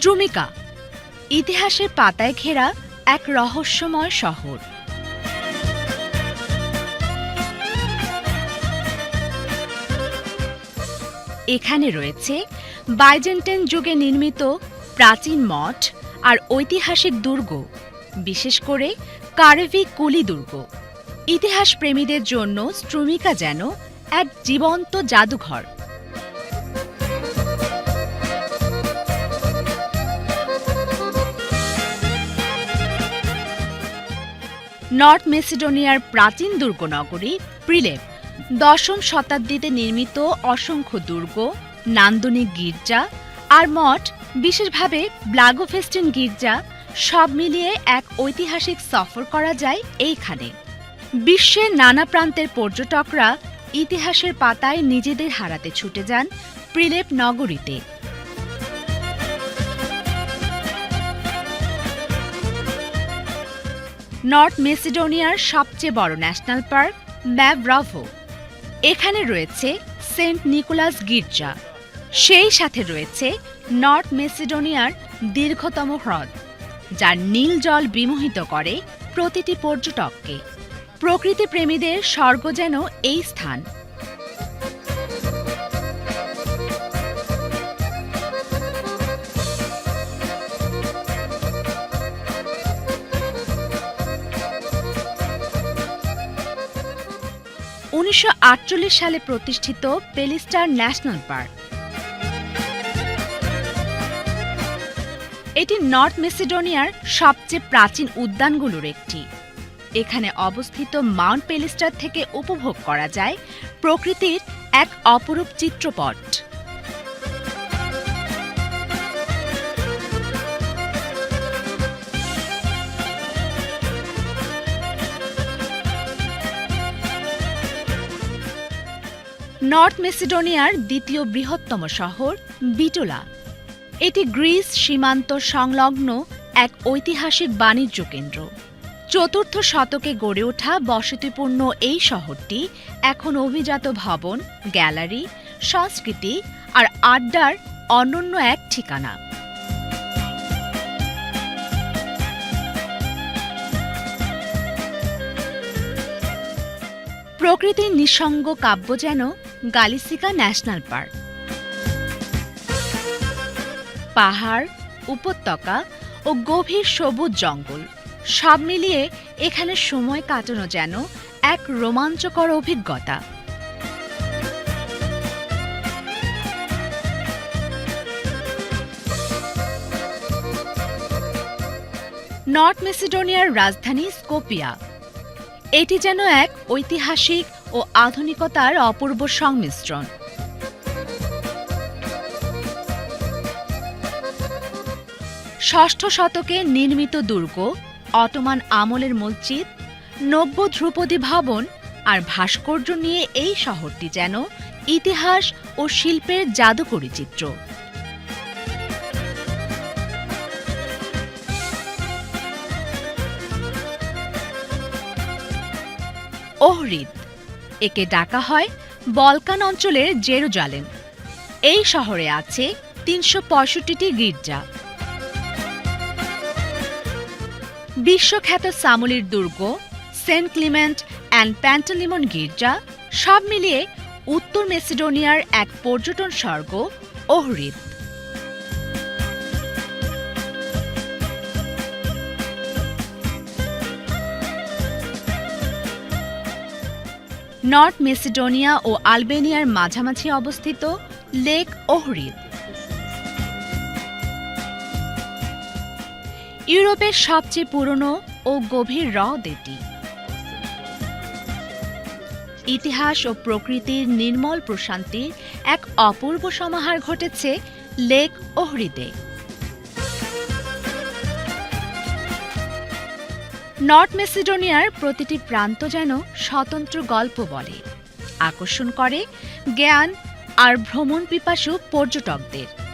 স্ট্রুমিকা ইতিহাসের পাতায় ঘেরা এক রহস্যময় শহর। এখানে রয়েছে বাইজেন্টাইন যুগে নির্মিত প্রাচীন মঠ আর ঐতিহাসিক দুর্গ, বিশেষ করে কারেভি কুলি দুর্গ। ইতিহাস প্রেমীদের জন্য স্ট্রুমিকা যেন এক জীবন্ত জাদুঘর। নর্থ মেসিডোনিয়ার প্রাচীন দুর্গ নগরী প্রিলেপ দশম শতাব্দীতে নির্মিত অসংখ্য দুর্গ, নান্দনিক গির্জা আর মঠ, বিশেষভাবে ব্লাগোফেস্টিন গির্জা, সব মিলিয়ে এক ঐতিহাসিক সফর করা যায় এইখানে। বিশ্বের নানা প্রান্তের পর্যটকরা ইতিহাসের পাতায় নিজেদের হারাতে ছুটে যান প্রিলেপ নগরীতে। নর্থ মেসিডোনিয়ার সবচেয়ে বড় ন্যাশনাল পার্ক, ম্যাভ্রাভো। এখানে রয়েছে সেন্ট নিকোলাস গির্জা। সেই সাথে রয়েছে নর্থ মেসিডোনিয়ার দীর্ঘতম হ্রদ, যার নীল জল বিমোহিত করে প্রতিটি পর্যটককে। প্রকৃতি প্রেমীদের স্বর্গ যেন এই স্থান। উনিশশো আটচল্লিশ সালে প্রতিষ্ঠিত পেলিস্টার ন্যাশনাল পার্ক। এটি নর্থ মেসিডোনিয়ার সবচেয়ে প্রাচীন উদ্যানগুলোর একটি। এখানে অবস্থিত মাউন্ট পেলিস্টার থেকে উপভোগ করা যায় প্রকৃতির এক অপরূপ চিত্রপট। নর্থ মেসিডোনিয়ার দ্বিতীয় বৃহত্তম শহর, বিটোলা। এটি গ্রিস সীমান্ত সংলগ্ন এক ঐতিহাসিক বাণিজ্য কেন্দ্র। চতুর্থ শতকে গড়ে ওঠা বসতিপূর্ণ এই শহরটি এখন অভিজাত ভবন, গ্যালারি, সংস্কৃতি আর আড্ডার অনন্য এক ঠিকানা। প্রকৃতির নিঃসঙ্গ কাব্য যেন গালিসিকা ন্যাশনাল পার্ক। পাহাড়, উপত্যকা ও গভীর সবুজ জঙ্গল, সব মিলিয়ে এখানে সময় কাটানো যেন এক রোমাঞ্চকর অভিজ্ঞতা। নর্থ মেসিডোনিয়ার রাজধানী স্কোপিয়া। এটি যেন এক ঐতিহাসিক ও আধুনিকতার অপূর্ব সংমিশ্রণ। ষষ্ঠ শতকে নির্মিত দুর্গ, অটোমান আমলের মসজিদ, নব্য ধ্রুপদী ভবন আর ভাস্কর্য নিয়ে এই শহরটি যেন ইতিহাস ও শিল্পের জাদুকরী চিত্র। ওহরিদ একে ডাকা হয় বলকান অঞ্চলের জেরুজালেম। এই শহরে আছে তিনশো পঁয়ষট্টিটি গির্জা। বিশ্বখ্যাত সামুলির দুর্গ, সেন্ট ক্লিমেন্ট অ্যান্ড প্যান্টালিমন গির্জা, সব মিলিয়ে উত্তর মেসিডোনিয়ার এক পর্যটন স্বর্গ ওহরিদ নর্থ মেসিডোনিয়া ও আলবেনিয়ার মাঝামাঝি অবস্থিত লেক ওহরিদ ইউরোপের সবচেয়ে পুরনো ও গভীর হ্রদ এটি। ইতিহাস ও প্রকৃতির নির্মল প্রশান্তির এক অপূর্ব সমাহার ঘটেছে লেক ওহরিদে নর্থ মেসিডোনিয়ার প্রতিটি প্রান্ত যেন স্বতন্ত্র গল্প বলে। আকর্ষণ করে জ্ঞান আর ভ্রমণ পিপাসু পর্যটকদের।